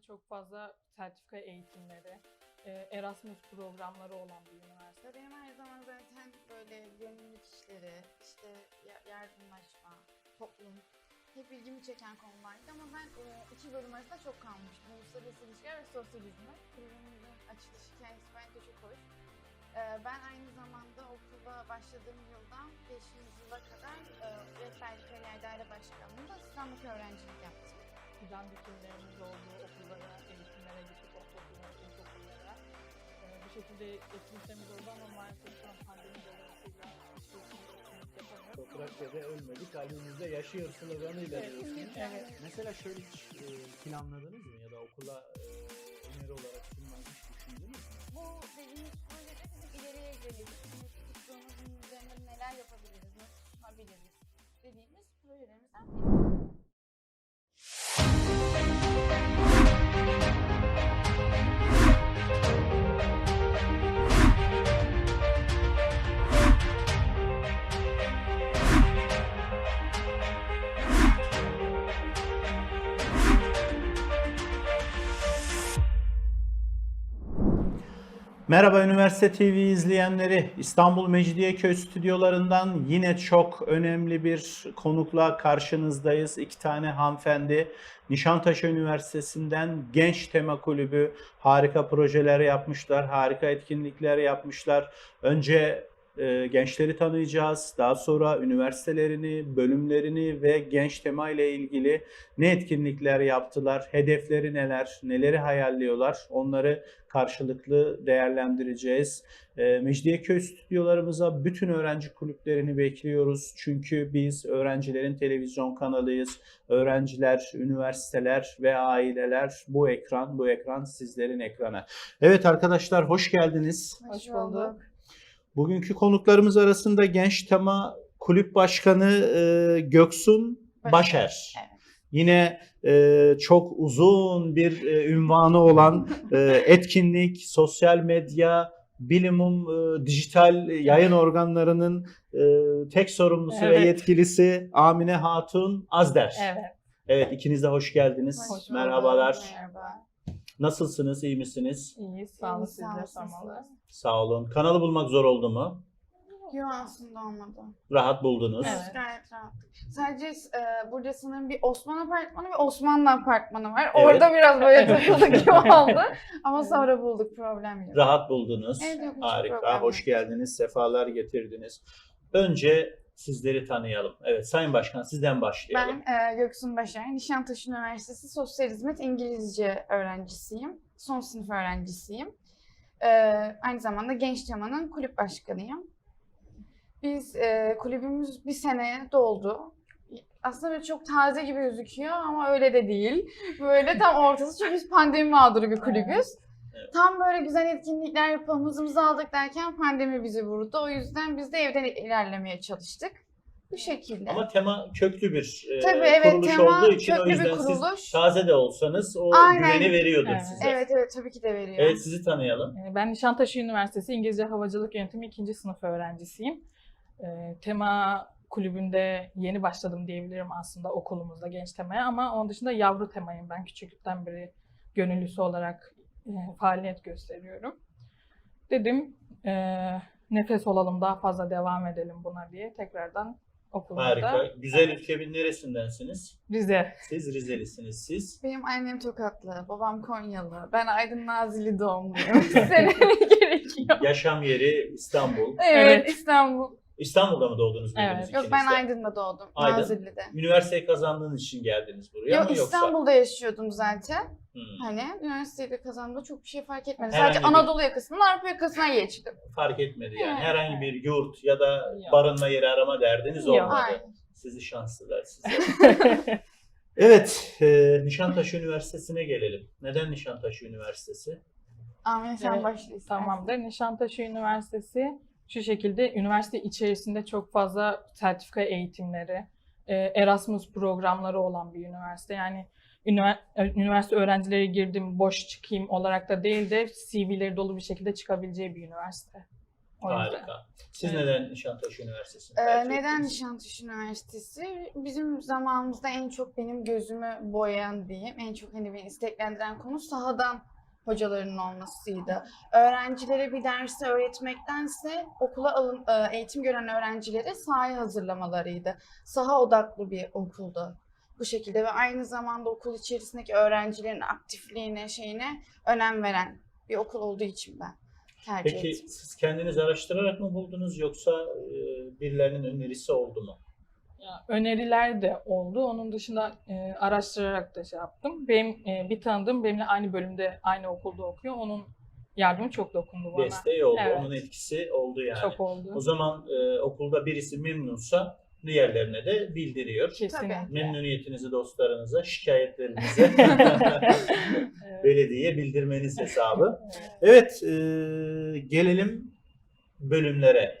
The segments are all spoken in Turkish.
çok fazla sertifika eğitimleri, e, Erasmus programları olan bir üniversite. Benim her zaman zaten böyle gönüllülük işleri, işte ya- yardımlaşma, toplum hep ilgimi çeken konulardı ama ben e, iki bölüm arasında çok kalmıştım. Uluslararası ilişkiler ve sosyal hizmet. Kulübümüzün açılış hikayesi bence çok hoş. E, Ben aynı zamanda okula başladığım yıldan 5. yıla kadar rehberlik kariyer daire başkanlığında asistanlık öğrencilik yaptım. Fidan dikimlerimiz olduğu okullara, eğitimlere gidip ortaokullara, ilkokullara. E, bu şekilde etkinliklerimiz oldu ama maalesef şu an pandemi dolayısıyla. Toprakça'da ölmedik, kalbimizde yaşıyor sloganıyla Evet. diyorsunuz. Evet. Mesela şöyle hiç e, planladınız mı ya da okula e, öneri olarak sunmayı hiç düşündünüz mü? Bu dediğimiz projede bizim ileriye yönelik tuttuğumuzun üzerinde neler yapabiliriz, nasıl sunabiliriz dediğimiz projelerimizden biri. Merhaba Üniversite TV izleyenleri. İstanbul Mecidiyeköy stüdyolarından yine çok önemli bir konukla karşınızdayız. İki tane hanımefendi Nişantaşı Üniversitesi'nden Genç Tema Kulübü harika projeler yapmışlar, harika etkinlikler yapmışlar. Önce e, gençleri tanıyacağız. Daha sonra üniversitelerini, bölümlerini ve genç tema ile ilgili ne etkinlikler yaptılar, hedefleri neler, neleri hayalliyorlar onları karşılıklı değerlendireceğiz. E, Mecidiyeköy stüdyolarımıza bütün öğrenci kulüplerini bekliyoruz. Çünkü biz öğrencilerin televizyon kanalıyız. Öğrenciler, üniversiteler ve aileler bu ekran, bu ekran sizlerin ekranı. Evet arkadaşlar hoş geldiniz. Hoş bulduk. Bugünkü konuklarımız arasında Genç Tema Kulüp Başkanı e, Göksun. Başer. Evet. Yine e, çok uzun bir e, ünvanı olan e, etkinlik, sosyal medya, bilimum, e, dijital yayın organlarının e, tek sorumlusu ve Evet. yetkilisi Amine Hatun Azder. Evet. Evet ikiniz de hoş geldiniz. Hoş. Merhabalar. Merhaba. Nasılsınız? iyi misiniz? İyiyiz. Sağ olun İyi, siz de olun, sormalı. Sağ olun. Kanalı bulmak zor oldu mu? Yok aslında olmadı. Rahat buldunuz. Evet. Gayet rahat. Sadece e, burada sanırım bir Osman apartmanı ve Osmanlı apartmanı var. Evet. Orada biraz böyle takıldık gibi oldu. Ama sonra bulduk problem yok. Rahat buldunuz. Evet, yok, hiç Harika. problem Hoş yok. geldiniz. Sefalar getirdiniz. Önce sizleri tanıyalım. Evet Sayın Başkan sizden başlayalım. Ben e, Göksun Başar, Nişantaşı Üniversitesi Sosyal Hizmet İngilizce öğrencisiyim. Son sınıf öğrencisiyim. E, aynı zamanda Genç Tema'nın kulüp başkanıyım. Biz e, kulübümüz bir sene doldu. Aslında böyle çok taze gibi gözüküyor ama öyle de değil. Böyle tam ortası çünkü biz pandemi mağduru bir kulübüz. Evet. Tam böyle güzel etkinlikler yapalım, hızımızı aldık derken pandemi bizi vurdu. O yüzden biz de evden ilerlemeye çalıştık. Bu şekilde. Ama tema köklü bir e, Tabii evet kuruluş tema olduğu için o köklü bir yüzden siz kuruluş. taze de olsanız o Aynen. güveni veriyordur Evet. size. Evet evet tabii ki de veriyor. Evet, sizi tanıyalım. Ee, Ben Nişantaşı Üniversitesi İngilizce Havacılık Yönetimi 2. sınıf öğrencisiyim. Ee, Tema kulübünde yeni başladım diyebilirim aslında okulumuzda genç temaya ama onun dışında yavru temayım ben küçüklükten beri gönüllüsü olarak e, faaliyet gösteriyorum. Dedim e, nefes olalım daha fazla devam edelim buna diye tekrardan okulumuzda. Harika. Güzel ülkemin neresindensiniz? Rize. Siz Rizelisiniz siz. Benim annem Tokatlı, babam Konyalı. Ben Aydın Nazilli doğumluyum. Söylemeye gerekiyor. Yaşam yeri İstanbul. Evet, Evet. İstanbul. İstanbul'da mı doğdunuz Evet. Yok ikiniz ben de? Aydın'da doğdum. Aydın. Nazilli'de. Üniversiteyi kazandığınız için geldiniz buraya Yok mı yoksa? İstanbul'da yaşıyordum zaten. Hmm. Hani üniversiteyi de kazandığımda çok bir şey fark etmedi. Herhangi Sadece bir- Anadolu yakasından Avrupa yakasına geçtim. fark etmedi yani. Evet. Herhangi bir yurt ya da Yok. barınma yeri arama derdiniz Yok. olmadı. Aynen. Sizi şanslılar size. evet, e, Nişantaşı Üniversitesi'ne gelelim. Neden Nişantaşı Üniversitesi? Amin sen Evet, başla. Tamamdır. Nişantaşı Üniversitesi şu şekilde üniversite içerisinde çok fazla sertifika eğitimleri, e, Erasmus programları olan bir üniversite. Yani ünivers- üniversite öğrencileri girdim boş çıkayım olarak da değil de CV'leri dolu bir şekilde çıkabileceği bir üniversite. O yüzden. Harika. Siz Evet. neden Nişantaşı Üniversitesi'nde? Ee, neden? Nişantaşı Üniversitesi? Bizim zamanımızda en çok benim gözümü boyayan diyeyim, en çok hani beni isteklendiren konu sahadan hocaların olmasıydı. Öğrencilere bir dersi öğretmektense okula alın, e, eğitim gören öğrencileri sahaya hazırlamalarıydı. Saha odaklı bir okuldu bu şekilde ve aynı zamanda okul içerisindeki öğrencilerin aktifliğine, şeyine önem veren bir okul olduğu için ben tercih Peki ettim. siz kendiniz araştırarak mı buldunuz yoksa e, birilerinin önerisi oldu mu? Ya, öneriler de oldu. Onun dışında e, araştırarak da şey yaptım. Benim e, bir tanıdığım benimle aynı bölümde, aynı okulda okuyor. Onun yardımı çok dokundu bana. Desteği oldu. Evet. Onun etkisi oldu yani. Çok oldu. O zaman e, okulda birisi memnunsa diğerlerine de bildiriyor. Kesinlikle. Memnuniyetinizi dostlarınıza, şikayetlerinizi Evet. belediyeye bildirmeniz hesabı. Evet, Evet, e, gelelim bölümlere.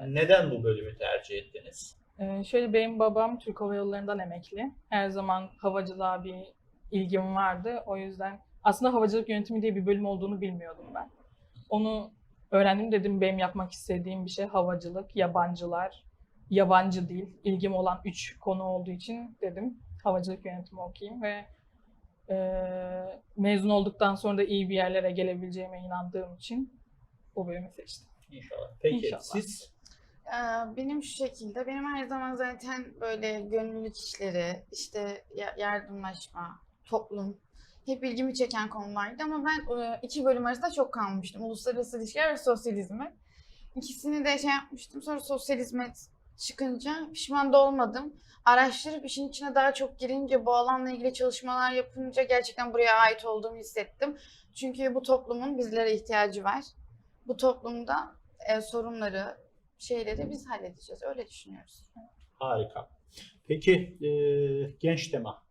evet. Neden bu bölümü tercih ettiniz? Ee, şöyle benim babam Türk Hava Yolları'ndan emekli. Her zaman havacılığa bir ilgim vardı. O yüzden aslında havacılık yönetimi diye bir bölüm olduğunu bilmiyordum ben. Onu öğrendim dedim benim yapmak istediğim bir şey havacılık, yabancılar, yabancı dil. ilgim olan üç konu olduğu için dedim havacılık yönetimi okuyayım ve e, mezun olduktan sonra da iyi bir yerlere gelebileceğime inandığım için bu bölümü seçtim. İnşallah. Peki İnşallah. siz Benim şu şekilde, benim her zaman zaten böyle gönüllülük işleri, işte ya- yardımlaşma, toplum hep ilgimi çeken konulardı ama ben iki bölüm arasında çok kalmıştım. Uluslararası ilişkiler ve sosyal hizmet. İkisini de şey yapmıştım. Sonra sosyal hizmet çıkınca pişman da olmadım. Araştırıp işin içine daha çok girince, bu alanla ilgili çalışmalar yapınca gerçekten buraya ait olduğumu hissettim. Çünkü bu toplumun bizlere ihtiyacı var. Bu toplumda e, sorunları, şeyleri biz halledeceğiz. Öyle düşünüyoruz. harika. Peki e, genç tema.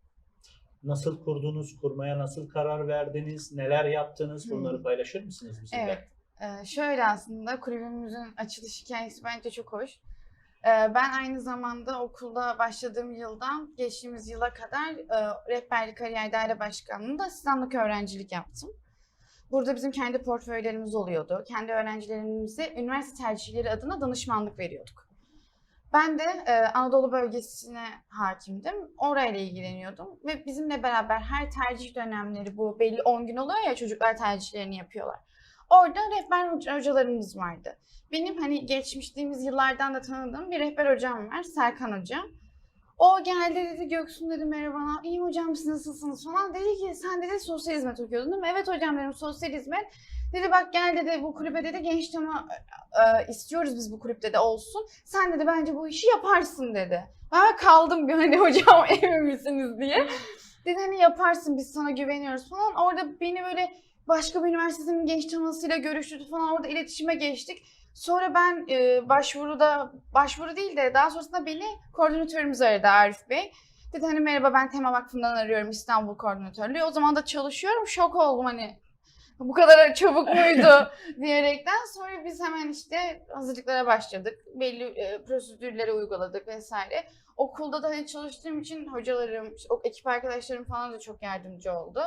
Nasıl kurdunuz? Kurmaya nasıl karar verdiniz? Neler yaptınız? Bunları paylaşır mısınız bizimle? Evet. Ee, şöyle aslında kulübümüzün açılış hikayesi bence çok hoş. Ee, ben aynı zamanda okulda başladığım yıldan geçtiğimiz yıla kadar e, rehberlik kariyer daire başkanlığında asistanlık öğrencilik yaptım. Burada bizim kendi portföylerimiz oluyordu. Kendi öğrencilerimize üniversite tercihleri adına danışmanlık veriyorduk. Ben de e, Anadolu bölgesine hakimdim. Orayla ilgileniyordum. Ve bizimle beraber her tercih dönemleri bu belli 10 gün oluyor ya çocuklar tercihlerini yapıyorlar. Orada rehber hoca- hocalarımız vardı. Benim hani geçmiştiğimiz yıllardan da tanıdığım bir rehber hocam var, Serkan Hoca. O geldi dedi Göksun dedi merhaba, iyiyim hocam siz nasılsınız falan. Dedi ki sen dedi sosyal hizmet okuyordun değil mi? Evet hocam dedim sosyal hizmet. Dedi bak gel dedi bu kulübe dedi genç tema e, istiyoruz biz bu kulüpte de olsun. Sen dedi bence bu işi yaparsın dedi. Ben kaldım hani hocam emin misiniz diye. Dedi hani yaparsın biz sana güveniyoruz falan. Orada beni böyle başka bir üniversitenin genç temasıyla görüştürdü falan. Orada iletişime geçtik. Sonra ben e, başvuruda, başvuru değil de daha sonrasında beni koordinatörümüz aradı Arif Bey. Dedi hani merhaba ben Tema Vakfı'ndan arıyorum İstanbul Koordinatörlüğü. O zaman da çalışıyorum. Şok oldum hani bu kadar çabuk muydu diyerekten. Sonra biz hemen işte hazırlıklara başladık. Belli e, prosedürleri uyguladık vesaire. Okulda da hani çalıştığım için hocalarım, ekip arkadaşlarım falan da çok yardımcı oldu.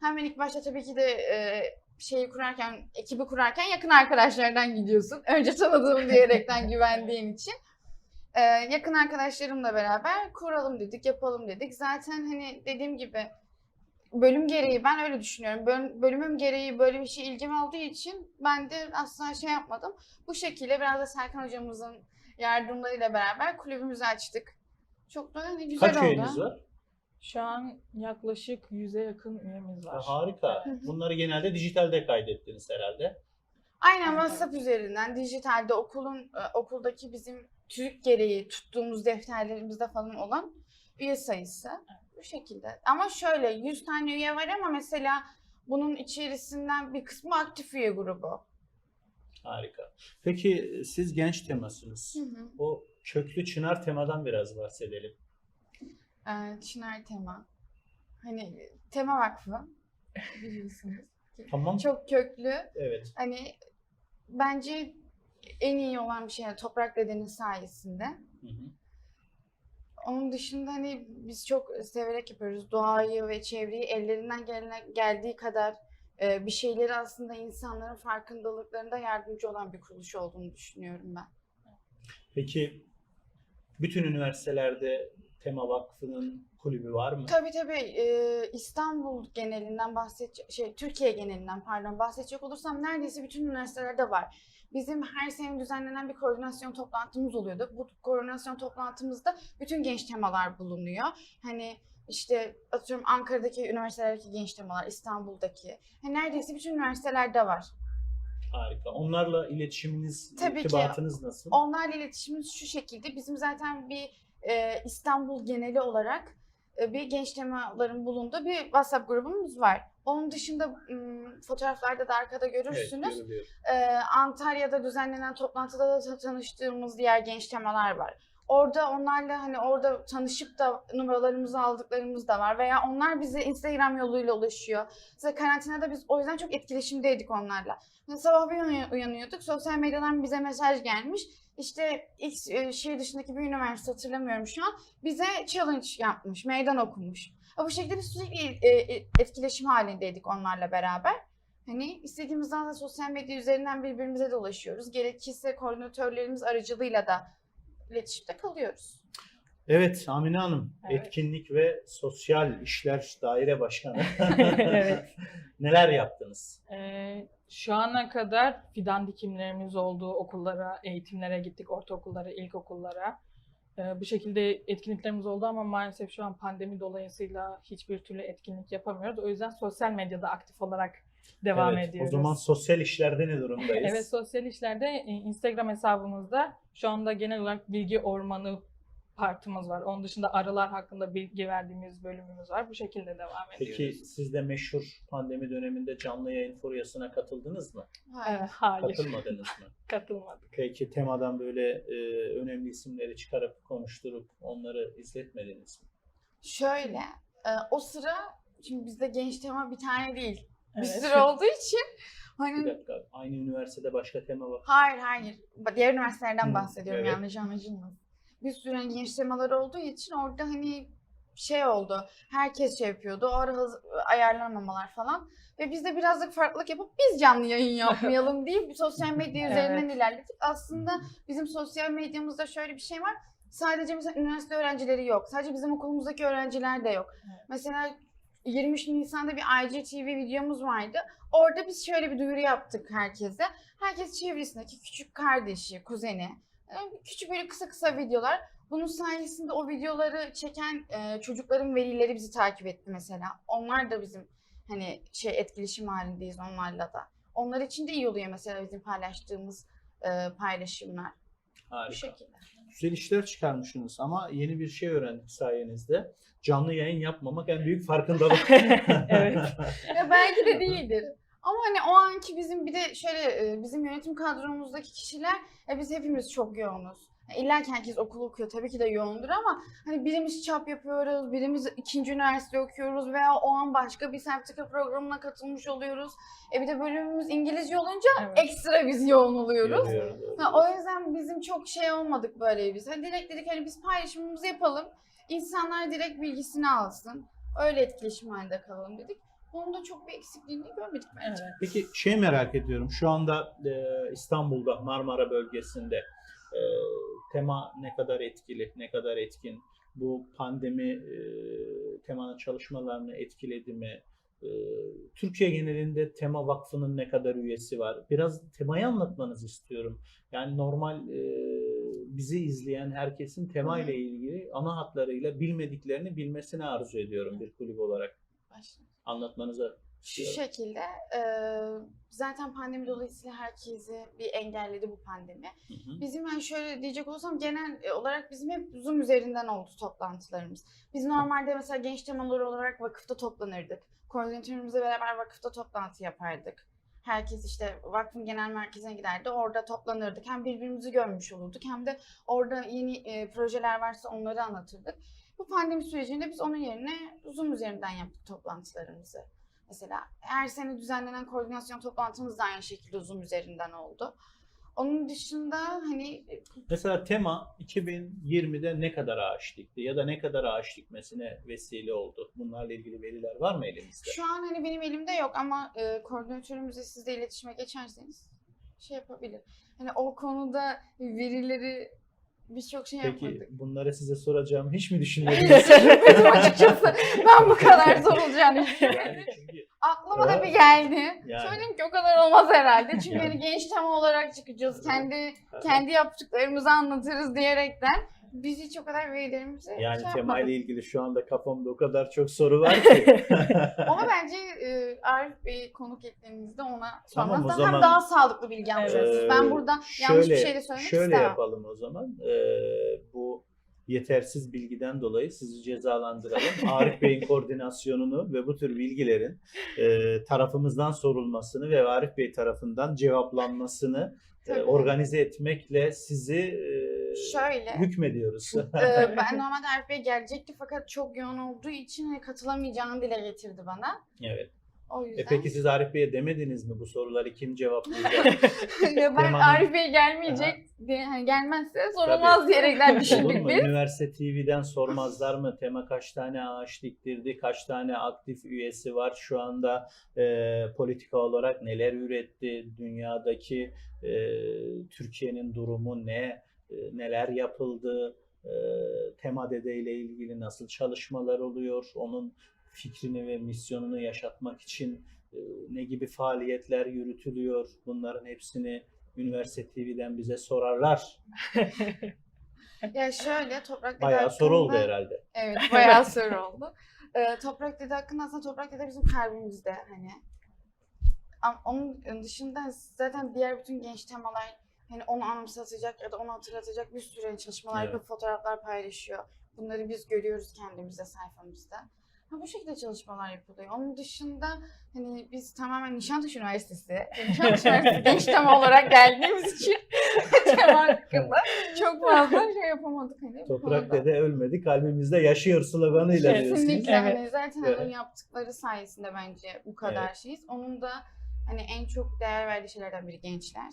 Hemen ilk başta tabii ki de e, şeyi kurarken, ekibi kurarken yakın arkadaşlardan gidiyorsun. Önce tanıdığım diyerekten güvendiğin için. Ee, yakın arkadaşlarımla beraber kuralım dedik, yapalım dedik. Zaten hani dediğim gibi bölüm gereği ben öyle düşünüyorum. Böl- bölümüm gereği böyle bir şey ilgim olduğu için ben de asla şey yapmadım. Bu şekilde biraz da Serkan hocamızın yardımlarıyla beraber kulübümüzü açtık. Çok da hani güzel Kaç oldu. üyeniz var? Şu an yaklaşık 100'e yakın üyemiz var. Harika. Bunları genelde dijitalde kaydettiniz herhalde. Aynen. WhatsApp üzerinden dijitalde okulun e, okuldaki bizim TÜİK gereği tuttuğumuz defterlerimizde falan olan üye sayısı bu şekilde. Ama şöyle 100 tane üye var ama mesela bunun içerisinden bir kısmı aktif üye grubu. Harika. Peki siz genç temasınız. Hı hı. O köklü çınar temadan biraz bahsedelim. Ee, Çınar Tema. Hani Tema Vakfı biliyorsunuz. Tamam. Çok köklü. Evet. Hani bence en iyi olan bir şey yani toprak dedenin sayesinde. Hı hı. Onun dışında hani biz çok severek yapıyoruz. Doğayı ve çevreyi ellerinden gelene, geldiği kadar e, bir şeyleri aslında insanların farkındalıklarında yardımcı olan bir kuruluş olduğunu düşünüyorum ben. Peki bütün üniversitelerde Tema Vakfı'nın kulübü var mı? Tabii tabii e, İstanbul genelinden bahsedecek, şey Türkiye genelinden pardon bahsedecek olursam neredeyse bütün üniversitelerde var. Bizim her sene düzenlenen bir koordinasyon toplantımız oluyordu. Bu koordinasyon toplantımızda bütün genç temalar bulunuyor. Hani işte atıyorum Ankara'daki üniversitelerdeki genç temalar, İstanbul'daki. Hani neredeyse bütün üniversitelerde var. Harika. Onlarla iletişiminiz, Tabii ki. irtibatınız nasıl? Onlarla iletişimimiz şu şekilde. Bizim zaten bir e, İstanbul geneli olarak e, bir genç temaların bulunduğu bir WhatsApp grubumuz var. Onun dışında fotoğraflarda da arkada görürsünüz. görülüyor. Ee, Antalya'da düzenlenen toplantıda da ta- tanıştığımız diğer genç temalar var. Orada onlarla hani orada tanışıp da numaralarımızı aldıklarımız da var veya onlar bize Instagram yoluyla ulaşıyor. Mesela karantinada biz o yüzden çok etkileşimdeydik onlarla. Mesela sabah bir uyan- uyanıyorduk, sosyal medyadan bize mesaj gelmiş. İşte X e, şehir dışındaki bir üniversite hatırlamıyorum şu an. Bize challenge yapmış, meydan okumuş. Bu şekilde biz sürekli e, e, etkileşim halindeydik onlarla beraber. Hani istediğimiz zaman da sosyal medya üzerinden birbirimize de ulaşıyoruz. Gerekirse koordinatörlerimiz aracılığıyla da iletişimde kalıyoruz. Evet Amine Hanım, Evet. Etkinlik ve Sosyal İşler Daire Başkanı. Evet. Neler yaptınız? Ee, şu ana kadar fidan dikimlerimiz olduğu okullara, eğitimlere gittik, ortaokullara, ilkokullara. Ee, bu şekilde etkinliklerimiz oldu ama maalesef şu an pandemi dolayısıyla hiçbir türlü etkinlik yapamıyoruz. O yüzden sosyal medyada aktif olarak devam evet, ediyoruz. O zaman sosyal işlerde ne durumdayız? Evet sosyal işlerde e, Instagram hesabımızda şu anda genel olarak bilgi ormanı partımız var. Onun dışında arılar hakkında bilgi verdiğimiz bölümümüz var. Bu şekilde devam Peki ediyoruz. siz de meşhur pandemi döneminde canlı yayın furyasına katıldınız mı? Hayır. Hayır, Katılmadınız mı? katılmadık. Peki temadan böyle e, önemli isimleri çıkarıp konuşturup onları izletmediniz mi? Şöyle, e, o sıra şimdi bizde genç tema bir tane değil. Bir Evet. sürü olduğu için Bir hani dakika, aynı üniversitede başka tema var. hayır hayır. Diğer üniversitelerden Hı, bahsediyorum evet. yanlış anlaşılmasın. Bir sürü hani genç temalar olduğu için orada hani şey oldu. Herkes şey yapıyordu. O ara hız- ayarlanamalar falan. Ve biz de birazcık farklılık yapıp biz canlı yayın yapmayalım deyip sosyal medya üzerinden Evet. ilerledik. Aslında bizim sosyal medyamızda şöyle bir şey var. Sadece mesela üniversite öğrencileri yok. Sadece bizim okulumuzdaki öğrenciler de yok. Evet. Mesela 23 Nisan'da bir IGTV videomuz vardı. Orada biz şöyle bir duyuru yaptık herkese. Herkes çevresindeki küçük kardeşi, kuzeni, e, küçük böyle kısa kısa videolar. Bunun sayesinde o videoları çeken e, çocukların velileri bizi takip etti mesela. Onlar da bizim hani şey etkileşim halindeyiz onlarla da. Onlar için de iyi oluyor mesela bizim paylaştığımız e, paylaşımlar. Bu Harika. şekilde. Güzel işler çıkarmışsınız ama yeni bir şey öğrendik sayenizde. Canlı yayın yapmamak en büyük farkındalık. Evet. Ya belki de değildir. Ama hani o anki bizim bir de şöyle e, bizim yönetim kadromuzdaki kişiler ya biz hepimiz çok yoğunuz. İlla ki herkes okul okuyor tabii ki de yoğundur ama hani birimiz çap yapıyoruz, birimiz ikinci üniversite okuyoruz veya o an başka bir sertifika programına katılmış oluyoruz. E bir de bölümümüz İngilizce olunca Evet. ekstra biz yoğun oluyoruz. Ha, o yüzden bizim çok şey olmadık böyle biz. Hani direkt dedik hani biz paylaşımımızı yapalım. İnsanlar direkt bilgisini alsın. Öyle etkileşim halinde kalalım dedik. Onun da çok bir eksikliğini görmedik bence. evet. Peki şey merak ediyorum. Şu anda e, İstanbul'da Marmara bölgesinde e, tema ne kadar etkili, ne kadar etkin? Bu pandemi e, temanın çalışmalarını etkiledi mi? E, Türkiye genelinde Tema Vakfı'nın ne kadar üyesi var? Biraz temayı anlatmanızı istiyorum. Yani normal e, bizi izleyen herkesin tema ile ilgili ana hatlarıyla bilmediklerini bilmesini arzu ediyorum bir kulüp olarak. Başlayalım. Anlatmanızı Şu şekilde e, zaten pandemi dolayısıyla herkesi bir engelledi bu pandemi. Hı hı. Bizim hani şöyle diyecek olursam genel e, olarak bizim hep Zoom üzerinden oldu toplantılarımız. Biz normalde mesela genç temaları olarak vakıfta toplanırdık. Koordinatörümüzle beraber vakıfta toplantı yapardık. Herkes işte vakfın genel merkezine giderdi. Orada toplanırdık. Hem birbirimizi görmüş olurduk hem de orada yeni e, projeler varsa onları anlatırdık. Bu pandemi sürecinde biz onun yerine Zoom üzerinden yaptık toplantılarımızı. Mesela her sene düzenlenen koordinasyon toplantımız da aynı şekilde Zoom üzerinden oldu. Onun dışında hani Mesela tema 2020'de ne kadar ağaç dikti ya da ne kadar ağaç dikmesine vesile oldu? Bunlarla ilgili veriler var mı elimizde? Şu an hani benim elimde yok ama e, koordinatörümüzle sizle iletişime geçerseniz şey yapabilir. Hani o konuda verileri biz çok şey Peki yapmadık. bunları size soracağım. Hiç mi düşünmediniz? Açıkçası. Ben bu kadar sorulacağını düşünmedim. çünkü Aklıma da bir geldi. Yani. Söyledim ki o kadar olmaz herhalde. Çünkü Yani. hani genç tema olarak çıkacağız. Kendi kendi yaptıklarımızı anlatırız diyerekten biz hiç o kadar verilerimizi yani şey tema ile ilgili şu anda kafamda o kadar çok soru var ki. Ama bence e, Arif Bey konuk ettiğimizde ona Tamam, o zaman- hem daha sağlıklı bilgi oluruz. Ee, Ben burada yanlış bir şey de söylemek şöyle istemem. yapalım o zaman. Ee, bu yetersiz bilgiden dolayı sizi cezalandıralım. Arif Bey'in koordinasyonunu ve bu tür bilgilerin e, tarafımızdan sorulmasını ve Arif Bey tarafından cevaplanmasını Tabii. organize etmekle sizi e, Şöyle. hükmediyoruz. Ee, ben normalde Arif Bey gelecekti fakat çok yoğun olduğu için hani katılamayacağını dile getirdi bana. evet. O yüzden. E peki siz Arif Bey'e demediniz mi bu soruları kim cevaplayacak? Ya ben Temanın- Arif Bey gelmeyecek diye hani gelmezse sorulmaz diyerekten Olur düşündük mu? biz. Üniversite TV'den sormazlar mı? Tema kaç tane ağaç diktirdi? Kaç tane aktif üyesi var? Şu anda e, politika olarak neler üretti? Dünyadaki e, Türkiye'nin durumu ne? E, neler yapıldı? E, Tema Dede ile ilgili nasıl çalışmalar oluyor? Onun fikrini ve misyonunu yaşatmak için e, ne gibi faaliyetler yürütülüyor? Bunların hepsini Üniversite TV'den bize sorarlar. Ya şöyle Toprak Bayağı soru oldu hakkında- herhalde. Evet bayağı soru oldu. Ee, Toprak Dede hakkında aslında Toprak Dede bizim kalbimizde hani. Ama onun dışında zaten diğer bütün genç temalar hani onu anımsatacak ya da onu hatırlatacak bir sürü çalışmalar Evet. yapıp fotoğraflar paylaşıyor. Bunları biz görüyoruz kendimizde sayfamızda. Ha, bu şekilde çalışmalar yapılıyor. Onun dışında hani biz tamamen Nişantaşı Üniversitesi, Nişantaşı Üniversitesi genç tema olarak geldiğimiz için tema hakkında çok fazla şey yapamadık. Hani Toprak. Dede ölmedi, kalbimizde yaşıyor sloganıyla diyorsunuz. Kesinlikle Evet. hani zaten Evet. onun yaptıkları sayesinde bence bu kadar şeyiz. Onun da hani en çok değer verdiği şeylerden biri gençler.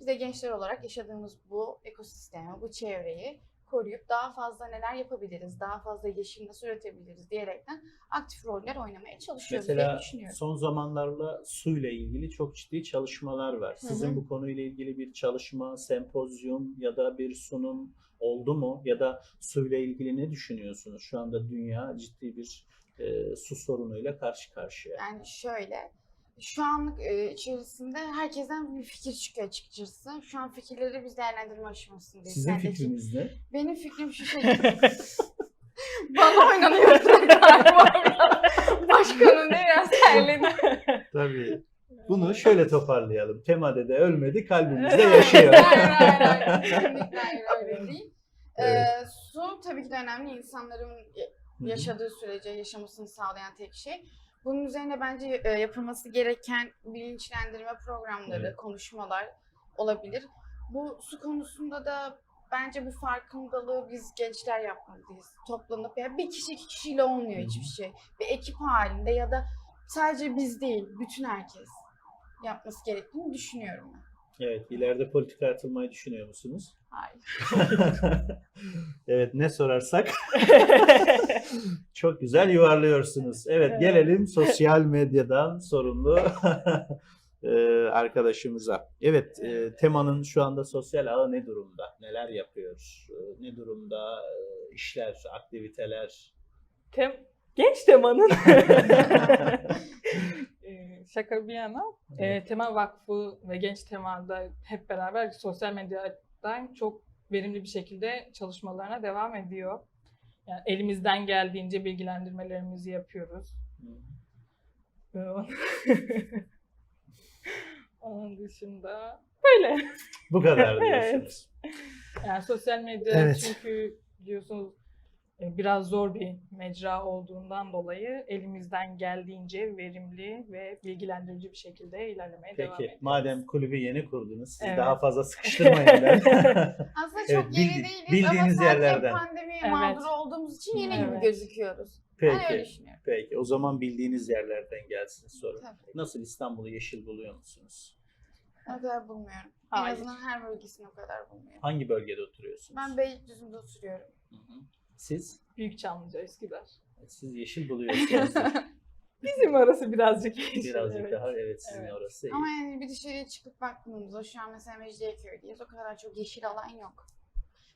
Biz de gençler olarak yaşadığımız bu ekosistemi, bu çevreyi koruyup daha fazla neler yapabiliriz, daha fazla yeşil nasıl üretebiliriz diyerekten aktif roller oynamaya çalışıyoruz diye Mesela düşünüyorum. son zamanlarla suyla ilgili çok ciddi çalışmalar var. Sizin Hı hı. bu konuyla ilgili bir çalışma, sempozyum ya da bir sunum oldu mu? Ya da suyla ilgili ne düşünüyorsunuz? Şu anda dünya ciddi bir e, su sorunuyla karşı karşıya. Yani şöyle, şu anlık e, içerisinde herkesten bir fikir çıkıyor açıkçası. Şu an fikirleri biz değerlendirme aşamasındayız. Sizin Kendi fikriniz ne? Benim fikrim şu şekilde. Bana oynanıyor galiba biraz. Başkanım ne biraz terledi. Tabii. Bunu şöyle toparlayalım. Temade de ölmedi, kalbimizde yaşıyor. hayır hayır hayır. Kesinlikle hayır öyle değil. Evet. Ee, su tabii ki de önemli. İnsanların yaşadığı sürece yaşamasını sağlayan tek şey. Bunun üzerine bence e, yapılması gereken bilinçlendirme programları, Evet. konuşmalar olabilir. Bu su konusunda da bence bu farkındalığı biz gençler yapmalıyız. Toplanıp ya bir kişi iki kişiyle olmuyor hiçbir şey. Bir ekip halinde ya da sadece biz değil, bütün herkes yapması gerektiğini düşünüyorum ben. Evet, ileride politikaya atılmayı düşünüyor musunuz? Hayır. evet, ne sorarsak çok güzel yuvarlıyorsunuz. Evet, Evet. gelelim sosyal medyadan sorumlu e, arkadaşımıza. Evet, e, temanın şu anda sosyal ağı ne durumda? Neler yapıyor? E, Ne durumda işler, aktiviteler? Tem genç temanın şaka bir yana e, Tema Vakfı ve Genç Tema'da hep beraber sosyal medyadan çok verimli bir şekilde çalışmalarına devam ediyor. Yani elimizden geldiğince bilgilendirmelerimizi yapıyoruz. Onun dışında böyle. Bu kadar Evet. diyorsunuz. Yani sosyal medya Evet. çünkü biliyorsunuz biraz zor bir mecra olduğundan dolayı elimizden geldiğince verimli ve bilgilendirici bir şekilde ilerlemeye devam Peki, ediyoruz. madem kulübü yeni kurdunuz, siz Evet. daha fazla sıkıştırmayın ben. Aslında Evet, çok yeni bildi- değiliz ama bildiğiniz sadece yerlerden. pandemi Evet. mağduru olduğumuz için yeni gibi Evet. gözüküyoruz. Ben öyle Peki, düşünüyorum. peki. O zaman bildiğiniz yerlerden gelsin soru. Tabii. Nasıl İstanbul'u yeşil buluyor musunuz? O kadar bulmuyorum. Hayır. En azından her bölgesini o kadar bulmuyorum. Hangi bölgede oturuyorsunuz? Ben Beylikdüzü'nde oturuyorum. Hı hı. Siz? Büyük Çamlıca Üsküdar. Siz yeşil buluyorsunuz. Bizim orası birazcık yeşil, Birazcık evet. daha evet sizin Evet. orası iyi. Ama yani bir dışarıya çıkıp baktığımızda şu an mesela Mecidiyeköy'deyiz. O kadar çok yeşil alan yok.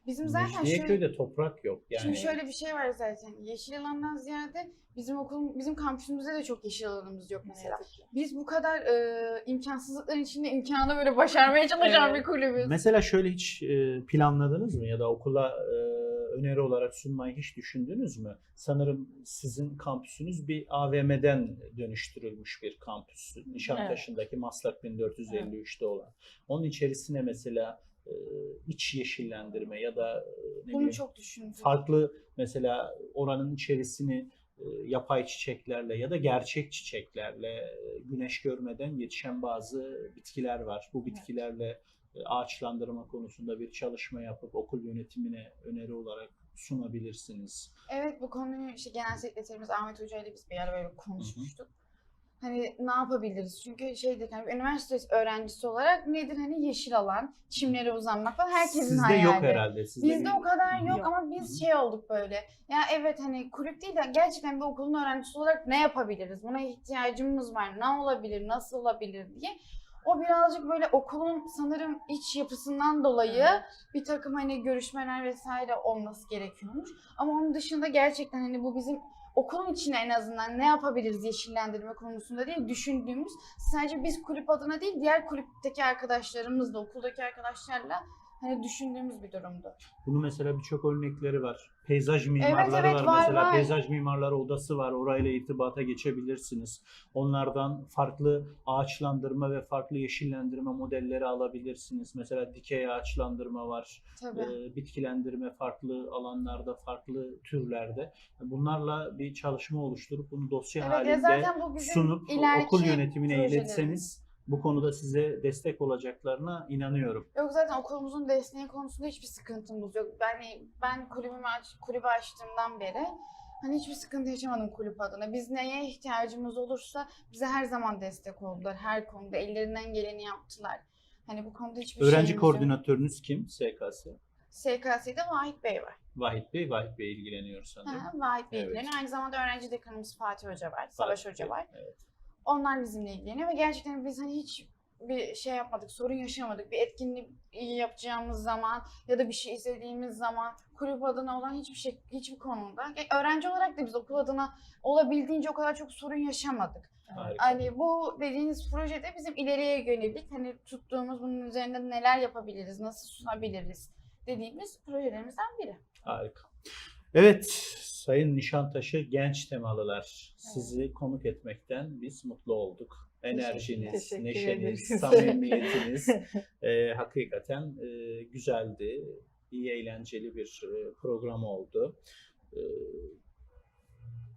Bizim zaten şöyle, Mecidiyeköy'de toprak yok. Yani şimdi şöyle bir şey var zaten. Yeşil alandan ziyade bizim okulun, bizim kampüsümüzde de çok yeşil alanımız yok Ne mesela. yazık ki. Biz bu kadar e, imkansızlıkların içinde imkanı böyle başarmaya çalışan Evet. bir kulübüz. Mesela şöyle hiç e, planladınız mı ya da okula e, öneri olarak sunmayı hiç düşündünüz mü? Sanırım sizin kampüsünüz bir AVM'den dönüştürülmüş bir kampüs. Nişantaşı'ndaki Maslak 1453'te olan. Onun içerisine mesela e, iç yeşillendirme ya da e, ne Bunu bileyim, çok düşündük. farklı mesela oranın içerisini e, yapay çiçeklerle ya da gerçek çiçeklerle güneş görmeden yetişen bazı bitkiler var. Bu bitkilerle ağaçlandırma konusunda bir çalışma yapıp okul yönetimine öneri olarak sunabilirsiniz. Evet bu konuyu işte genel sekreterimiz Ahmet Hoca ile biz bir ara böyle konuşmuştuk. Hani ne yapabiliriz? Çünkü şeydir hani üniversite öğrencisi olarak nedir hani yeşil alan, çimlere uzanmak falan herkesin Sizde hayali. yok herhalde. Sizde Bizde bir- o kadar yok, Yok. ama biz şey olduk böyle. Ya evet hani kulüp değil de gerçekten bir okulun öğrencisi olarak ne yapabiliriz? Buna ihtiyacımız var. Ne olabilir? Nasıl olabilir diye. O birazcık böyle okulun sanırım iç yapısından dolayı bir takım hani görüşmeler vesaire olması gerekiyormuş. Ama onun dışında gerçekten hani bu bizim okulun içine en azından ne yapabiliriz yeşillendirme konusunda diye düşündüğümüz sadece biz kulüp adına değil diğer kulüpteki arkadaşlarımızla okuldaki arkadaşlarla hani düşündüğümüz bir durumdu. Bunun mesela birçok örnekleri var. Peyzaj mimarları evet, var. var, Mesela var. peyzaj mimarları odası var. Orayla irtibata geçebilirsiniz. Onlardan farklı ağaçlandırma ve farklı yeşillendirme modelleri alabilirsiniz. Mesela dikey ağaçlandırma var. Tabii. e, bitkilendirme farklı alanlarda, farklı türlerde. Bunlarla bir çalışma oluşturup bunu dosya Evet halinde zaten bu bizim sunup ileriki okul yönetimine projelerimiz. iletseniz bu konuda size destek olacaklarına inanıyorum. Yok zaten okulumuzun desteği konusunda hiçbir sıkıntımız yok. Ben ben kulübümü aç, kulübü açtığımdan beri hani hiçbir sıkıntı yaşamadım kulüp adına. Biz neye ihtiyacımız olursa bize her zaman destek oldular. Her konuda ellerinden geleni yaptılar. Hani bu konuda hiçbir Öğrenci koordinatörünüz kim? SKS. SKS'de Vahit Bey var. Vahit Bey, Vahit Bey ilgileniyor sanırım. Hı, Vahit Bey Evet. ilgileniyor. Aynı zamanda öğrenci dekanımız Fatih Hoca var. Savaş Vahit Hoca Bey, var. Evet. Onlar bizimle ilgileniyor ve gerçekten biz hani hiç bir şey yapmadık, sorun yaşamadık. Bir etkinlik yapacağımız zaman ya da bir şey istediğimiz zaman kulüp adına olan hiçbir şey, hiçbir konuda. E, Öğrenci olarak da biz okul adına olabildiğince o kadar çok sorun yaşamadık. Harika. Hani bu dediğiniz projede bizim ileriye yönelik hani tuttuğumuz bunun üzerinde neler yapabiliriz, nasıl sunabiliriz dediğimiz projelerimizden biri. Harika. Evet, Sayın Nişantaşı genç temalılar. Sizi konuk etmekten biz mutlu olduk. Enerjiniz, Teşekkür neşeniz, samimiyetiniz e, hakikaten e, güzeldi. İyi eğlenceli bir e, program oldu. E,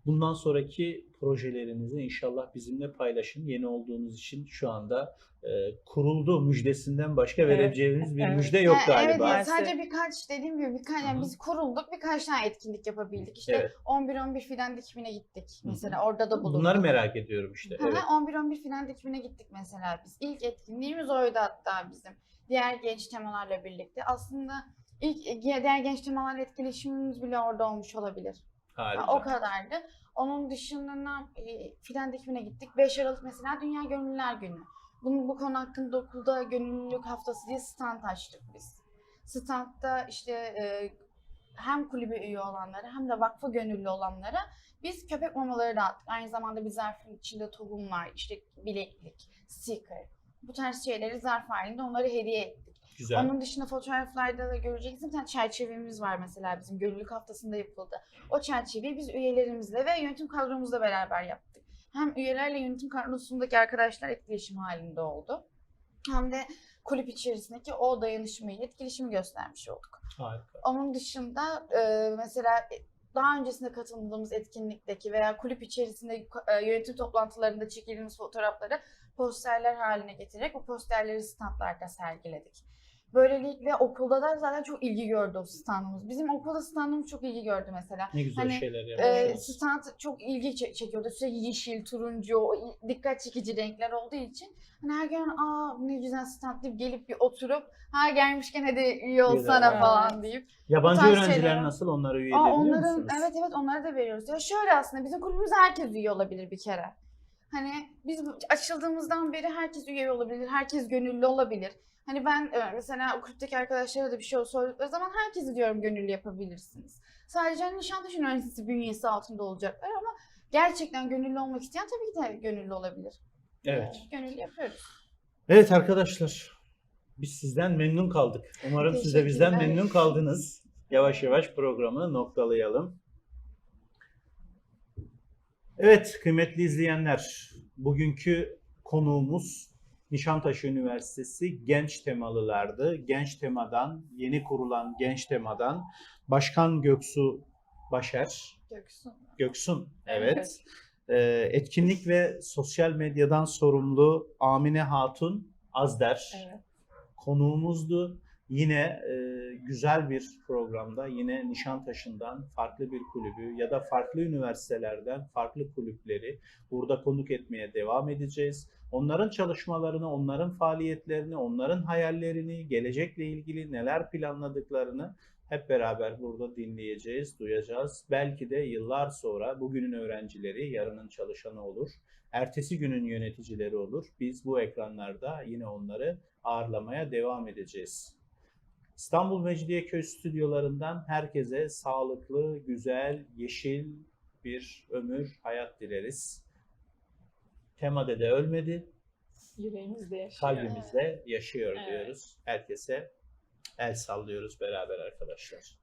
bundan sonraki projelerinizi inşallah bizimle paylaşın. Yeni olduğunuz için şu anda e, kuruldu müjdesinden başka Evet. vereceğiniz bir Evet. müjde yok Evet galiba. yani Maalesef. sadece birkaç dediğim gibi birkaç yani hı. biz kurulduk birkaç tane etkinlik yapabildik. İşte Evet. 11-11 fidan dikimine gittik Hı hı. mesela orada da bulunduk. Bunları merak ediyorum işte. Hı hı, Evet. 11-11 filan dikimine gittik mesela biz. İlk etkinliğimiz oydu hatta bizim. Diğer genç temalarla birlikte. Aslında ilk diğer genç temalarla etkileşimimiz bile orada olmuş olabilir. Harika. O kadardı. Onun dışında e, fidan dikimine gittik. 5 Aralık mesela Dünya Gönüllüler Günü. Bunun, bu konu hakkında okulda gönüllülük haftası diye stand açtık biz. Standta işte e, hem kulübe üye olanlara hem de vakfı gönüllü olanlara biz köpek mamaları dağıttık. Aynı zamanda bir zarfın içinde tohumlar, işte bileklik, sticker. Bu tarz şeyleri zarf halinde onları hediye ettik. Güzel. Onun dışında fotoğraflarda da göreceksiniz. Bir tane çerçevemiz var mesela bizim gönüllülük haftasında yapıldı. O çerçeveyi biz üyelerimizle ve yönetim kadromuzla beraber yaptık. Hem üyelerle yönetim kadrosundaki arkadaşlar etkileşim halinde oldu. Hem de kulüp içerisindeki o dayanışmayı, etkileşimi göstermiş olduk. Harika. Onun dışında e, mesela daha öncesinde katıldığımız etkinlikteki veya kulüp içerisinde e, yönetim toplantılarında çekildiğimiz fotoğrafları posterler haline getirerek o posterleri standlarda sergiledik. Böylelikle okulda da zaten çok ilgi gördü o standımız. Bizim okulda standımız çok ilgi gördü mesela. Ne güzel Hani, şeyler Ee, yapıyorsunuz. stand çok ilgi çe- çekiyordu. Sürekli yeşil, turuncu, o dikkat çekici renkler olduğu için. Hani her gün aa ne güzel stand deyip gelip bir oturup ha gelmişken hadi üye olsana Evet. falan deyip. Yabancı öğrenciler şeyler- nasıl? Onlara üye Aa, edebiliyor onların musunuz? evet evet onları da veriyoruz. Ya şöyle aslında bizim kulübümüze herkes üye olabilir bir kere. Hani biz açıldığımızdan beri herkes üye olabilir, herkes gönüllü olabilir. Hani ben e, mesela o kulüpteki arkadaşlara da bir şey sordukları zaman herkesi diyorum gönüllü yapabilirsiniz. Sadece hani Nişantaşı Üniversitesi bünyesi altında olacaklar ama gerçekten gönüllü olmak isteyen tabii ki de gönüllü olabilir. Evet. Gönüllü yapıyoruz. Evet arkadaşlar. Biz sizden memnun kaldık. Umarım siz de bizden memnun kaldınız. Yavaş yavaş programı noktalayalım. Evet kıymetli izleyenler, bugünkü konuğumuz Nişantaşı Üniversitesi genç temalılardı. Genç temadan, yeni kurulan genç temadan Başkan Göksu Başer, Göksun. Göksun, evet. Ee, etkinlik ve sosyal medyadan sorumlu Amine Hatun Azder Evet. konuğumuzdu. Yine e, güzel bir programda yine Nişantaşı'ndan farklı bir kulübü ya da farklı üniversitelerden farklı kulüpleri burada konuk etmeye devam edeceğiz. Onların çalışmalarını, onların faaliyetlerini, onların hayallerini, gelecekle ilgili neler planladıklarını hep beraber burada dinleyeceğiz, duyacağız. Belki de yıllar sonra bugünün öğrencileri yarının çalışanı olur. Ertesi günün yöneticileri olur. Biz bu ekranlarda yine onları ağırlamaya devam edeceğiz. İstanbul Mecidiyeköy stüdyolarından herkese sağlıklı, güzel, yeşil bir ömür, hayat dileriz. Temade de ölmedi, Yüreğimizde yaşıyor. kalbimizde yaşıyor Evet. diyoruz. Herkese el sallıyoruz beraber arkadaşlar.